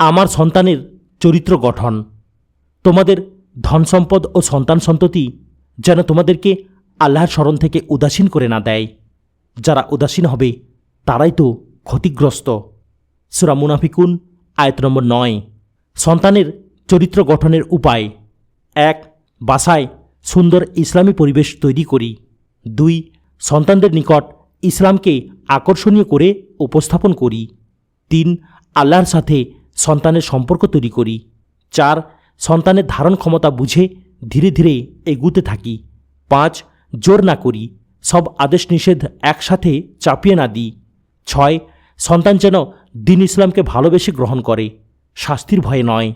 আমার সন্তানের চরিত্র গঠন। তোমাদের ধন সম্পদ ও সন্তান সন্ততি যেন তোমাদেরকে আল্লাহর স্মরণ থেকে উদাসীন করে না দেয়। যারা উদাসীন হবে, তারাই তো ক্ষতিগ্রস্ত। সুরা মুনাফিকুন, আয়ত নম্বর নয়। সন্তানের চরিত্র গঠনের উপায়। এক, বাসায় সুন্দর ইসলামী পরিবেশ তৈরি করি। দুই, সন্তানদের নিকট ইসলামকে আকর্ষণীয় করে উপস্থাপন করি। তিন, আল্লাহর সাথে সন্তানের সম্পর্ক তৈরি করি। চার, সন্তানের ধারণ ক্ষমতা বুঝে ধীরে ধীরে এগুতে থাকি। পাঁচ, জোর না করি, সব আদেশ নিষেধ একসাথে চাপিয়ে না দিই। ছয়, সন্তান যেন দিন ইসলামকে ভালোবেসে গ্রহণ করে, শাস্তির ভয়ে নয়।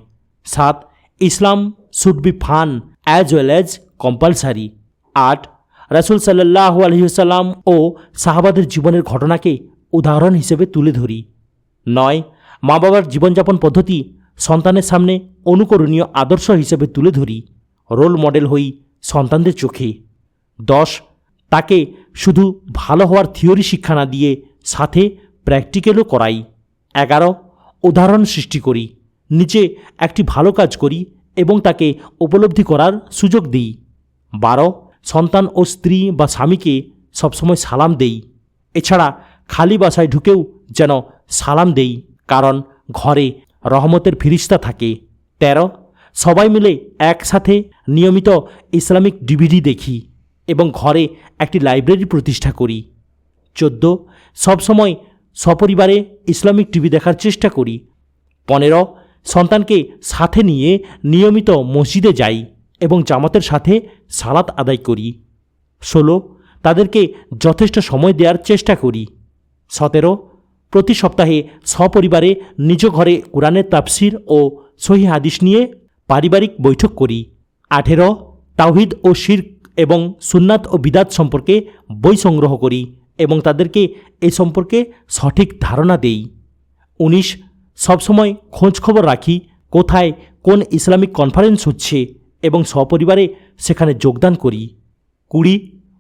সাত, Islam should be fun as well as compulsory. আট, রাসুল সাল্লাহ আলহিসাল্লাম ও সাহাবাদের জীবনের ঘটনাকে উদাহরণ হিসেবে তুলে ধরি। নয় মা বাবার জীবনযাপন পদ্ধতি সন্তানের সামনে অনুকরণীয় আদর্শ হিসেবে তুলে ধরি। রোল মডেল হই সন্তানদের চোখে। দশ, তাকে শুধু ভালো হওয়ার থিওরি শিক্ষা না দিয়ে সাথে প্র্যাকটিক্যালও করাই। এগারো, উদাহরণ সৃষ্টি করি। নিচে একটি ভালো কাজ করি এবং তাকে উপলব্ধি করার সুযোগ দিই। বারো, সন্তান ও স্ত্রী বা স্বামীকে সবসময় সালাম দেই। এছাড়া খালি বাসায় ঢুকেও যেন সালাম দেই। কারণ ঘরে রহমতের ফিরিস্তা থাকে। তেরো, সবাই মিলে একসাথে নিয়মিত ইসলামিক ডিভিডি দেখি এবং ঘরে একটি লাইব্রেরি প্রতিষ্ঠা করি। চোদ্দ, সবসময় সপরিবারে ইসলামিক টিভি দেখার চেষ্টা করি। পনেরো, সন্তানকে সাথে নিয়ে নিয়মিত মসজিদে যাই এবং জামাতের সাথে সালাত আদায় করি। ষোলো, তাদেরকে যথেষ্ট সময় দেওয়ার চেষ্টা করি। সতেরো প্রতি সপ্তাহে সপরিবারে নিজ ঘরে কোরআনের তাফসির ও সহি হাদিস নিয়ে পারিবারিক বৈঠক করি। আঠেরো, তাওহিদ ও শির্ক এবং সুন্নাত ও বিদাত সম্পর্কে বই সংগ্রহ করি এবং তাদেরকে এ সম্পর্কে সঠিক ধারণা দেই। উনিশ, সবসময় খোঁজখবর রাখি কোথায় কোন ইসলামিক কনফারেন্স হচ্ছে এবং সপরিবারে সেখানে যোগদান করি। কুড়ি,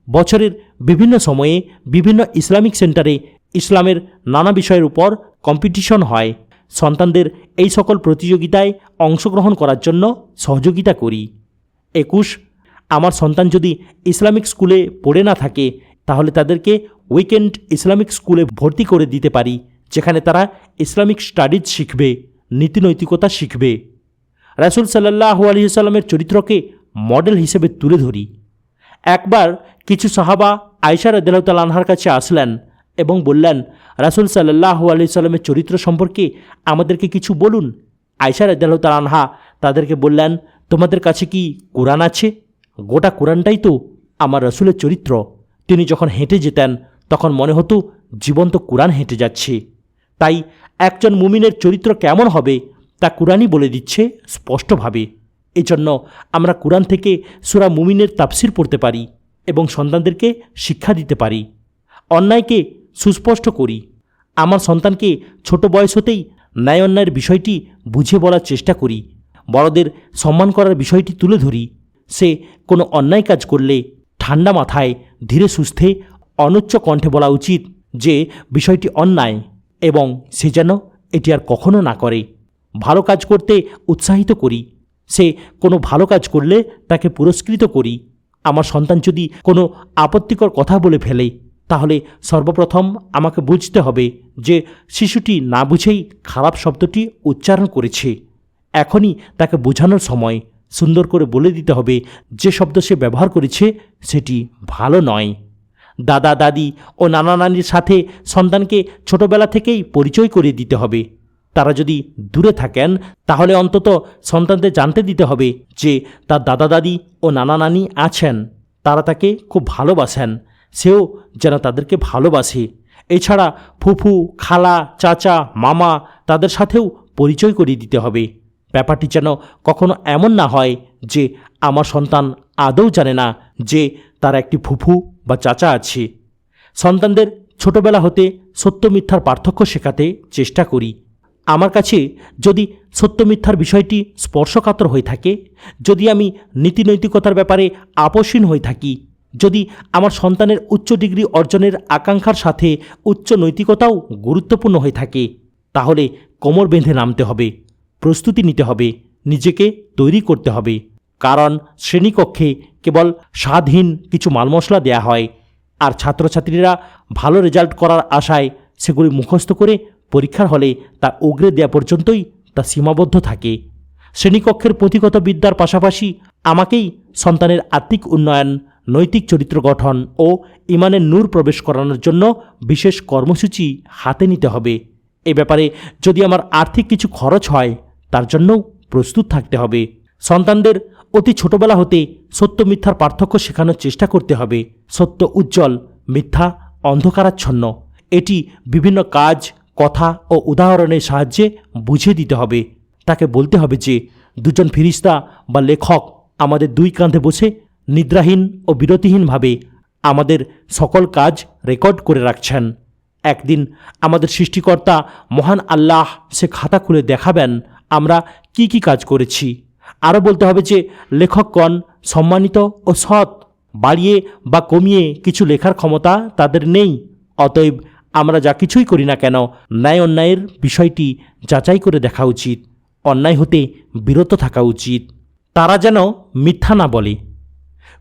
বছরের বিভিন্ন সময়ে বিভিন্ন ইসলামিক সেন্টারে ইসলামের নানা বিষয়ের উপর কম্পিটিশন হয়। সন্তানদের এই সকল প্রতিযোগিতায় অংশগ্রহণ করার জন্য সহযোগিতা করি। একুশ, আমার সন্তান যদি ইসলামিক স্কুলে পড়ে না থাকে, তাহলে তাদেরকে উইকেন্ড ইসলামিক স্কুলে ভর্তি করে দিতে পারি, যেখানে তারা ইসলামিক স্টাডিজ শিখবে নীতিনৈতিকতা শিখবে। রাসুল সাল্লাহ আলহিসাল্লামের চরিত্রকে মডেল হিসেবে তুলে ধরি। একবার কিছু সাহাবা আয়সা রদাল আনহার কাছে আসলেন এবং বললেন, রাসুল সাল্লাহ আলি সাল্লামের চরিত্র সম্পর্কে আমাদেরকে কিছু বলুন। আয়সা রদাল আনহা তাদেরকে বললেন, তোমাদের কাছে কি কোরআন আছে? গোটা কোরআনটাই তো আমার রসুলের চরিত্র। তিনি যখন হেঁটে যেতেন, তখন মনে হতো জীবন্ত কোরআন হেঁটে যাচ্ছে। তাই একজন মুমিনের চরিত্র কেমন হবে, তা কোরআনই বলে দিচ্ছে স্পষ্টভাবে। এজন্য আমরা কোরআন থেকে সুরা মুমিনের তাফসির পড়তে পারি এবং সন্তানদেরকে শিক্ষা দিতে পারি। অন্যায়কে সুস্পষ্ট করি। আমার সন্তানকে ছোট বয়স হতেই ন্যায় অন্যায়ের বিষয়টি বুঝে বলার চেষ্টা করি। বড়দের সম্মান করার বিষয়টি তুলে ধরি। সে কোনো অন্যায় কাজ করলে ঠান্ডা মাথায় ধীরে সুস্থে অনুচ্চ কণ্ঠে বলা উচিত যে বিষয়টি অন্যায় এবং সে যেন এটি আর কখনো না করে। ভালো কাজ করতে উৎসাহিত করি। সে কোনো ভালো কাজ করলে তাকে পুরস্কৃত করি। আমার সন্তান যদি কোনো আপত্তিকর কথা বলে ফেলে তাহলে সর্বপ্রথম আমাকে বুঝতে হবে যে শিশুটি না বুঝেই খারাপ শব্দটি উচ্চারণ করেছে। এখনই তাকে বোঝানোর সময়। সুন্দর করে বলে দিতে হবে যে শব্দ সে ব্যবহার করেছে সেটি ভালো নয়। দাদা, দাদি ও নানা নানির সাথে সন্তানকে ছোটবেলা থেকেই পরিচয় করিয়ে দিতে হবে। তারা যদি দূরে থাকেন, তাহলে অন্তত সন্তানদের জানতে দিতে হবে যে তার দাদা, দাদি ও নানা নানি আছেন। তারা তাকে খুব ভালোবাসেন। সেও যেন তাদেরকে ভালোবাসে। এছাড়া ফুফু, খালা, চাচা, মামা তাদের সাথেও পরিচয় করিয়ে দিতে হবে। ব্যাপারটি যেন কখনো এমন না হয় যে আমার সন্তান আদৌ জানে না যে তার একটি ফুফু বা চাচা আছে। সন্তানদের ছোটবেলা হতে সত্য মিথ্যার পার্থক্য শেখাতে চেষ্টা করি। আমার কাছে যদি সত্য মিথ্যার বিষয়টি স্পর্শকাতর হয়ে থাকে, যদি আমি নীতিনৈতিকতার ব্যাপারে আপসীন হয়ে থাকি যদি আমার সন্তানের উচ্চ ডিগ্রি অর্জনের আকাঙ্ক্ষার সাথে উচ্চ নৈতিকতাও গুরুত্বপূর্ণ হয়ে থাকে, তাহলে কোমর বেঁধে নামতে হবে, প্রস্তুতি নিতে হবে, নিজেকে তৈরি করতে হবে। কারণ শ্রেণীকক্ষে কেবল স্বাদহীন কিছু মাল মশলা দেয়া হয়, আর ছাত্রছাত্রীরা ভালো রেজাল্ট করার আশায় সেগুলি মুখস্থ করে পরীক্ষার হলে তা উগরে দেওয়া পর্যন্তই তা সীমাবদ্ধ থাকে। শ্রেণীকক্ষের পুঁথিগত বিদ্যার পাশাপাশি আমাকেই সন্তানের আত্মিক উন্নয়ন নৈতিক চরিত্র গঠন ও ইমানের নূর প্রবেশ করানোর জন্য বিশেষ কর্মসূচি হাতে নিতে হবে। এ ব্যাপারে যদি আমার আর্থিক কিছু খরচ হয়, তার জন্যও প্রস্তুত থাকতে হবে। সন্তানদের অতি ছোটবেলা হতে সত্য মিথ্যার পার্থক্য শেখানোর চেষ্টা করতে হবে। সত্য উজ্জ্বল, মিথ্যা অন্ধকারাচ্ছন্ন। এটি বিভিন্ন কাজ, কথা ও উদাহরণের সাহায্যে বুঝিয়ে দিতে হবে। তাকে বলতে হবে যে, দুজন ফিরিস্তা বা লেখক আমাদের দুই কাঁধে বসে নিদ্রাহীন ও বিরতিহীনভাবে আমাদের সকল কাজ রেকর্ড করে রাখছেন। একদিন আমাদের সৃষ্টিকর্তা মহান আল্লাহ সে খাতা খুলে দেখাবেন আমরা কি কি কাজ করেছি। আরও বলতে হবে যে লেখকগণ সম্মানিত ও সৎ, বাড়িয়ে বা কমিয়ে কিছু লেখার ক্ষমতা তাদের নেই। অতএব আমরা যা কিছুই করি না কেন, ন্যায় অন্যায়ের বিষয়টি যাচাই করে দেখা উচিত, অন্যায় হতে বিরত থাকা উচিত। তারা যেন মিথ্যা না বলে।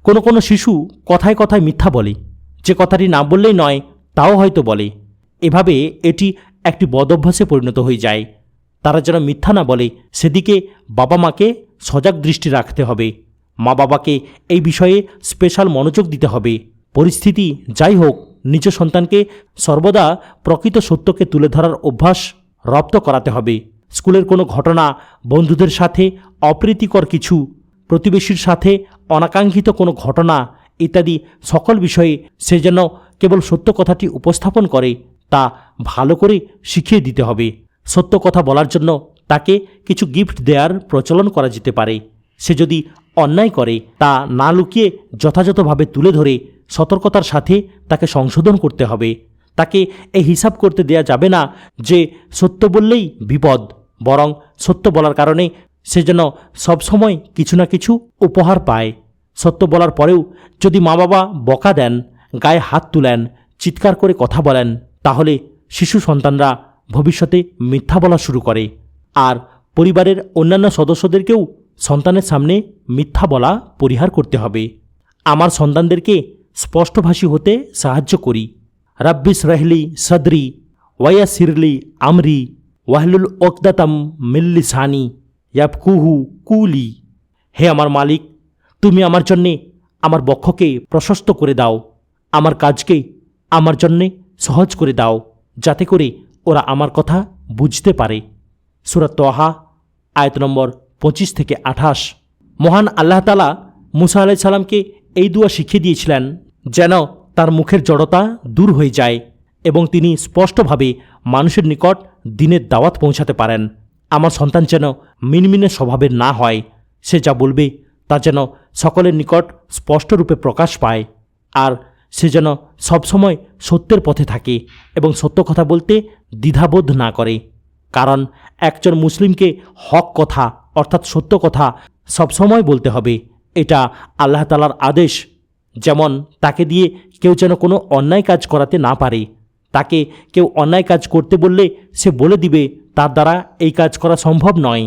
কোনো কোনো শিশু কথায় কথায় মিথ্যা বলে। যে কথাটি না বললেই নয়, তাও হয়তো বলে। এভাবে এটি একটি বদভ্যাসে পরিণত হয়ে যায়। তারা যেন মিথ্যা না বলে, সেদিকে বাবা মাকে সজাগ দৃষ্টি রাখতে হবে। মা বাবাকে এই বিষয়ে স্পেশাল মনোযোগ দিতে হবে। পরিস্থিতি যাই হোক, নিজ সন্তানকে সর্বদা প্রকৃত সত্যকে তুলে ধরার অভ্যাস রপ্ত করাতে হবে। স্কুলের কোনো ঘটনা বন্ধুদের সাথে অপ্রীতিকর কিছু প্রতিবেশীর সাথে অনাকাঙ্ক্ষিত কোনো ঘটনা ইত্যাদি সকল বিষয়ে সে যেন কেবল সত্য কথাটি উপস্থাপন করে, তা ভালো করে শিখিয়ে দিতে হবে। সত্য কথা বলার জন্য তাকে কিছু গিফট দেওয়ার প্রচলন করা যেতে পারে। সে যদি অন্যায় করে, তা না লুকিয়ে যথাযথভাবে তুলে ধরে সতর্কতার সাথে তাকে সংশোধন করতে হবে। তাকে এই হিসাব করতে দেয়া যাবে না যে সত্য বললেই বিপদ, বরং সত্য বলার কারণে সে যেন সবসময় কিছু না কিছু উপহার পায়। সত্য বলার পরেও যদি মা বাবা বকা দেন, গায়ে হাত তুলেন, চিৎকার করে কথা বলেন, তাহলে শিশু সন্তানরা ভবিষ্যতে মিথ্যা বলা শুরু করে। আর পরিবারের অন্যান্য সদস্যদেরকেও সন্তানের সামনে মিথ্যা বলা পরিহার করতে হবে। আমার সন্তানদেরকে স্পষ্টভাষী হতে সাহায্য করি। রাব্বিস রাহলি সদরি ওয়া সিরলি আমরি, ওয়াহলুল ওকদাতাম মিল্লি সানি ইয়াবকুহু কুলি। হে আমার মালিক, তুমি আমার জন্যে আমার বক্ষকে প্রশস্ত করে দাও। আমার কাজকে আমার জন্যে সহজ করে দাও, যাতে করে ওরা আমার কথা বুঝতে পারে। সুরাত তোহা, আয়ত নম্বর পঁচিশ থেকে আঠাশ। মহান আল্লাহ তালা মুসা আলাই সালামকে এই দুয়া শিখিয়ে দিয়েছিলেন, যেন তার মুখের জড়তা দূর হয়ে যায় এবং তিনি স্পষ্টভাবে মানুষের নিকট দিনের দাওয়াত পৌঁছাতে পারেন। আমার সন্তান যেন মিনমিনে স্বভাবের না হয়, সে যা বলবে তা যেন সকলের নিকট স্পষ্টরূপে প্রকাশ পায়, আর সে যেন সবসময় সত্যের পথে থাকে এবং সত্য কথা বলতে দ্বিধাবোধ না করে, কারণ একজন মুসলিমকে হক কথা অর্থাৎ সত্য কথা সবসময় বলতে হবে, এটা আল্লাহ তালার আদেশ। যেমন তাকে দিয়ে কেউ যেন কোনো অন্যায় কাজ করাতে না পারে, তাকে কেউ অন্যায় কাজ করতে বললে সে বলে দিবে তার দ্বারা এই কাজ করা সম্ভব নয়।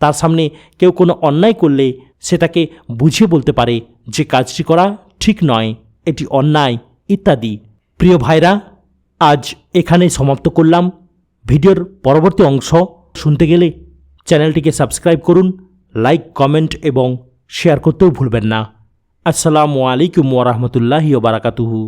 তার সামনে কেউ কোনো অন্যায় করলে সে তাকে বুঝিয়ে বলতে পারে যে কাজটি করা ঠিক নয়, এটি অন্যায় ইত্যাদি। প্রিয় ভাইরা, আজ এখানেই সমাপ্ত করলাম। ভিডিওর পরবর্তী অংশ শুনতে গেলে চ্যানেলটিকে সাবস্ক্রাইব করুন, লাইক, কমেন্ট এবং শেয়ার করতেও ভুলবেন না। আসসালামু আলাইকুম ওরহমতুল্লাহি বারাকাতুহু।